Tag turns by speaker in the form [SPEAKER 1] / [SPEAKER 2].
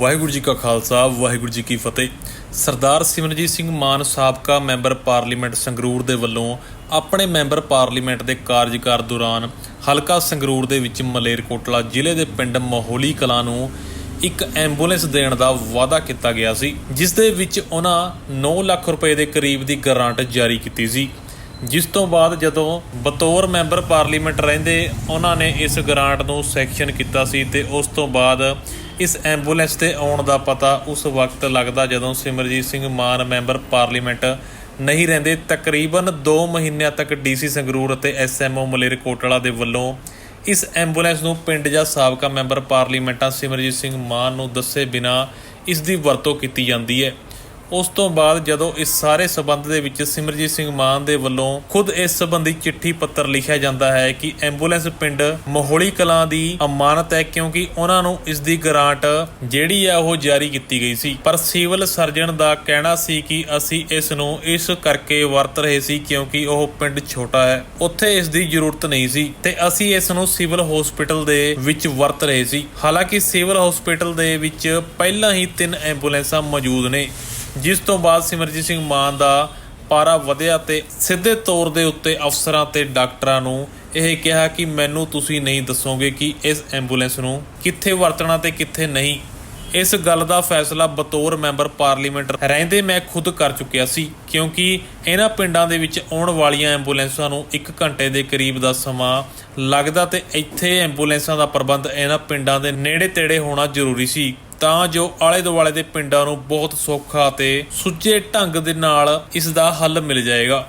[SPEAKER 1] ਵਾਹਿਗੁਰੂ ਜੀ ਕਾ ਖਾਲਸਾ, ਵਾਹਿਗੁਰੂ ਜੀ ਕੀ ਫਤਿਹ। ਸਰਦਾਰ ਸਿਮਰਜੀਤ ਸਿੰਘ ਮਾਨ ਸਾਬਕਾ member parliament Sangrur ਦੇ ਵੱਲੋਂ ਆਪਣੇ ਮੈਂਬਰ ਪਾਰਲੀਮੈਂਟ ਦੇ ਕਾਰਜਕਾਰ ਦੌਰਾਨ ਹਲਕਾ ਸੰਗਰੂਰ ਦੇ ਵਿੱਚ ਮਲੇਰਕੋਟਲਾ ਜ਼ਿਲ੍ਹੇ ਦੇ ਪਿੰਡ ਮਹੋਲੀ ਕਲਾਂ ਨੂੰ ਇੱਕ ਐਂਬੂਲੈਂਸ ਦੇਣ ਦਾ ਵਾਅਦਾ ਕੀਤਾ ਗਿਆ ਸੀ, ਜਿਸ ਦੇ ਵਿੱਚ ਉਹਨਾਂ 9 ਲੱਖ ਰੁਪਏ ਦੇ ਕਰੀਬ ਦੀ ਗ੍ਰਾਂਟ ਜਾਰੀ ਕੀਤੀ ਸੀ। ਜਿਸ ਤੋਂ ਬਾਅਦ ਜਦੋਂ ਬਤੌਰ ਮੈਂਬਰ ਪਾਰਲੀਮੈਂਟ ਰਹਿੰਦੇ, ਉਹਨਾਂ ਨੇ ਇਸ ਗ੍ਰਾਂਟ ਨੂੰ ਸੈਕਸ਼ਨ ਕੀਤਾ ਸੀ ਤੇ ਉਸ ਤੋਂ ਬਾਅਦ ਇਸ ਐਂਬੂਲੈਂਸ ਤੇ ਆਉਣ ਦਾ ਪਤਾ ਉਸ ਵਕਤ ਲੱਗਦਾ ਜਦੋਂ ਸਿਮਰਜੀਤ ਸਿੰਘ ਮਾਨ ਮੈਂਬਰ ਪਾਰਲੀਮੈਂਟ ਨਹੀਂ ਰਹਿੰਦੇ। ਤਕਰੀਬਨ 2 ਮਹੀਨਿਆਂ ਤੱਕ ਡੀਸੀ ਸੰਗਰੂਰ ਅਤੇ ਐਸਐਮਓ ਮਲੇਰਕੋਟਲਾ ਦੇ ਵੱਲੋਂ ਇਸ ਐਂਬੂਲੈਂਸ ਨੂੰ ਪਿੰਡ ਜਾਂ ਸਾਬਕਾ ਮੈਂਬਰ ਪਾਰਲੀਮੈਂਟਾਂ ਸਿਮਰਜੀਤ ਸਿੰਘ ਮਾਨ ਨੂੰ ਦੱਸੇ ਬਿਨਾ ਇਸ ਦੀ ਵਰਤੋਂ ਕੀਤੀ ਜਾਂਦੀ ਹੈ। ਉਸ ਤੋਂ ਬਾਅਦ ਜਦੋਂ ਇਸ ਸਾਰੇ ਸਬੰਧ ਦੇ ਵਿੱਚ ਸਿਮਰਜੀਤ ਸਿੰਘ ਮਾਨ ਦੇ ਵੱਲੋਂ ਖੁਦ ਇਸ ਸੰਬੰਧੀ ਚਿੱਠੀ ਪੱਤਰ ਲਿਖਿਆ ਜਾਂਦਾ ਹੈ ਕਿ ਐਂਬੂਲੈਂਸ ਪਿੰਡ ਮੋਹਲੀ ਕਲਾਂ ਦੀ ਅਮਾਨਤ ਹੈ ਕਿਉਂਕਿ ਉਹਨਾਂ ਨੂੰ ਇਸ ਦੀ ਗ੍ਰਾਂਟ ਜਿਹੜੀ ਹੈ ਉਹ ਜਾਰੀ ਕੀਤੀ ਗਈ ਸੀ। ਪਰ ਸਿਵਲ ਸਰਜਨ ਦਾ ਕਹਿਣਾ ਸੀ ਕਿ ਅਸੀਂ ਇਸ ਨੂੰ ਇਸ ਕਰਕੇ ਵਰਤ ਰਹੇ ਸੀ ਕਿਉਂਕਿ ਉਹ ਪਿੰਡ ਛੋਟਾ ਹੈ। ਉੱਥੇ ਇਸ ਦੀ ਜ਼ਰੂਰਤ ਨਹੀਂ ਸੀ ਤੇ ਅਸੀਂ ਇਸ ਨੂੰ ਸਿਵਲ ਹਸਪੀਟਲ ਦੇ ਵਿੱਚ ਵਰਤ ਰਹੇ ਸੀ। ਹਾਲਾਂਕਿ ਸਿਵਲ ਹਸਪੀਟਲ ਦੇ ਵਿੱਚ ਪਹਿਲਾਂ ਹੀ ਤਿੰਨ ਐਂਬੂਲੈਂਸਾਂ ਮੌਜੂਦ ਨੇ। ਜਿਸ ਤੋਂ ਬਾਅਦ ਸਿਮਰਜੀਤ ਸਿੰਘ ਮਾਨ ਦਾ ਪਾਰਾ ਵਧਿਆ ਤੇ ਸਿੱਧੇ ਤੌਰ ਦੇ ਉੱਤੇ ਅਫਸਰਾਂ ਤੇ ਡਾਕਟਰਾਂ ਨੂੰ ਇਹ ਕਿਹਾ ਕਿ ਮੈਨੂੰ ਤੁਸੀਂ ਨਹੀਂ ਦੱਸੋਗੇ ਕਿ ਇਸ ਐਂਬੂਲੈਂਸ ਨੂੰ ਕਿੱਥੇ ਵਰਤਣਾ ਤੇ ਕਿੱਥੇ ਨਹੀਂ। ਇਸ ਗੱਲ ਦਾ ਫੈਸਲਾ ਬਤੌਰ ਮੈਂਬਰ ਪਾਰਲੀਮੈਂਟ ਰਹਿੰਦੇ ਮੈਂ ਖੁਦ ਕਰ ਚੁੱਕਿਆ ਸੀ, ਕਿਉਂਕਿ ਇਹਨਾਂ ਪਿੰਡਾਂ ਦੇ ਵਿੱਚ ਆਉਣ ਵਾਲੀਆਂ ਐਂਬੂਲੈਂਸਾਂ ਨੂੰ 1 ਘੰਟੇ ਦੇ ਕਰੀਬ ਦਾ ਸਮਾਂ ਲੱਗਦਾ ਤੇ ਇੱਥੇ ਐਂਬੂਲੈਂਸਾਂ ਦਾ ਪ੍ਰਬੰਧ ਇਹਨਾਂ ਪਿੰਡਾਂ ਦੇ ਨੇੜੇ ਤੇੜੇ ਹੋਣਾ ਜ਼ਰੂਰੀ ਸੀ। ਤਾਂ ਜੋ ਆਲੇ ਦੁਆਲੇ ਦੇ ਪਿੰਡਾਂ ਨੂੰ ਬਹੁਤ ਸੌਖਾ ਅਤੇ ਸੁੱਚੇ ਢੰਗ ਦੇ ਨਾਲ ਇਸ ਦਾ ਹੱਲ ਮਿਲ ਜਾਏਗਾ।